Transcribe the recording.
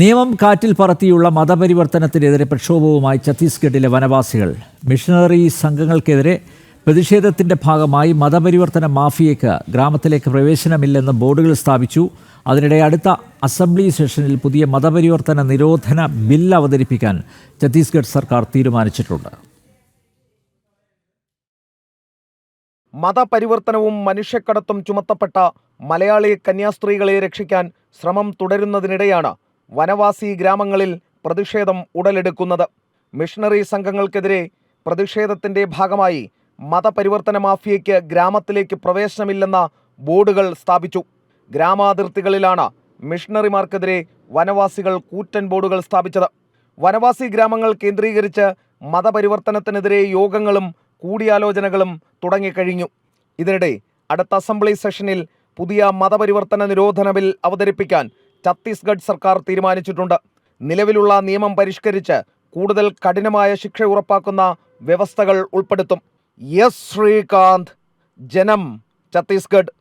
നിയമം കാറ്റിൽ പറത്തിയുള്ള മതപരിവർത്തനത്തിനെതിരെ പ്രക്ഷോഭവുമായി ഛത്തീസ്ഗഡിലെ വനവാസികൾ. മിഷണറി സംഘങ്ങൾക്കെതിരെ പ്രതിഷേധത്തിന്റെ ഭാഗമായി മതപരിവർത്തന മാഫിയയ്ക്ക് ഗ്രാമത്തിലേക്ക് പ്രവേശനമില്ലെന്ന് ബോർഡുകൾ സ്ഥാപിച്ചു. അതിനിടെ അടുത്ത അസംബ്ലി സെഷനിൽ പുതിയ മതപരിവർത്തന നിരോധന ബിൽ അവതരിപ്പിക്കാൻ ഛത്തീസ്ഗഡ് സർക്കാർ തീരുമാനിച്ചിട്ടുണ്ട്. മതപരിവർത്തനവും മനുഷ്യക്കടത്തും ചുമത്തപ്പെട്ട മലയാളി കന്യാസ്ത്രീകളെ രക്ഷിക്കാൻ ശ്രമം തുടരുന്നതിനിടെയാണ് വനവാസി ഗ്രാമങ്ങളിൽ പ്രതിഷേധം ഉടലെടുക്കുന്നത്. മിഷണറി സംഘങ്ങൾക്കെതിരെ പ്രതിഷേധത്തിന്റെ ഭാഗമായി മതപരിവർത്തന മാഫിയയ്ക്ക് ഗ്രാമത്തിലേക്ക് പ്രവേശനമില്ലെന്ന ബോർഡുകൾ സ്ഥാപിച്ചു. ഗ്രാമാതിർത്തികളിലാണ് മിഷണറിമാർക്കെതിരെ വനവാസികൾ കൂറ്റൻ ബോർഡുകൾ സ്ഥാപിച്ചത്. വനവാസി ഗ്രാമങ്ങൾ കേന്ദ്രീകരിച്ച് മതപരിവർത്തനത്തിനെതിരെ യോഗങ്ങളും കൂടിയാലോചനകളും തുടങ്ങിക്കഴിഞ്ഞു. ഇതിനിടെ അടുത്ത അസംബ്ലി സെഷനിൽ പുതിയ മതപരിവർത്തന നിരോധന ബിൽ അവതരിപ്പിക്കാൻ ഛത്തീസ്ഗഡ് സർക്കാർ തീരുമാനിച്ചിട്ടുണ്ട്. നിലവിലുള്ള നിയമം പരിഷ്കരിച്ച് കൂടുതൽ കഠിനമായ ശിക്ഷ ഉറപ്പാക്കുന്ന വ്യവസ്ഥകൾ ഉൾപ്പെടുത്തും. എസ് ശ്രീകാന്ത് ജനം ഛത്തീസ്ഗഡ്.